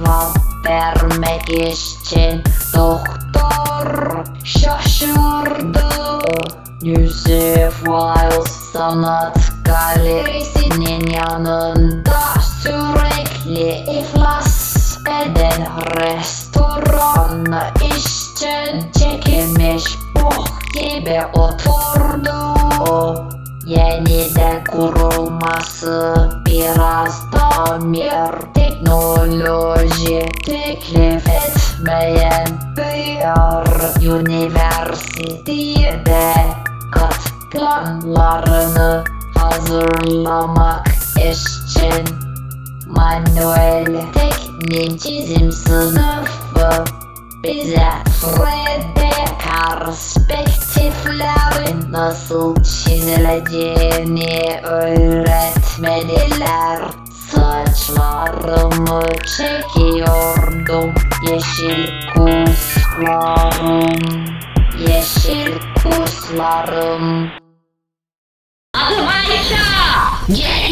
cevap vermek için doktor şaşırdı. Yüzü Files Sanat Galerisi'nin yanında sürekli iflas eden restoran işçen çekilmiş bok gibi oturdu. Yeniden kurulması biraz tamir teknoloji teklif etmeyen bir üniversitede katlanlarını hazırlamak için manuel teknik çizim sınıfı bize 3D perspektiflerin nasıl çizileceğini öğretmediler. Saçlarımı çekiyordum. Yeşil kuşlarım Yeşil kuşlarım. Adım Ayşe. Gel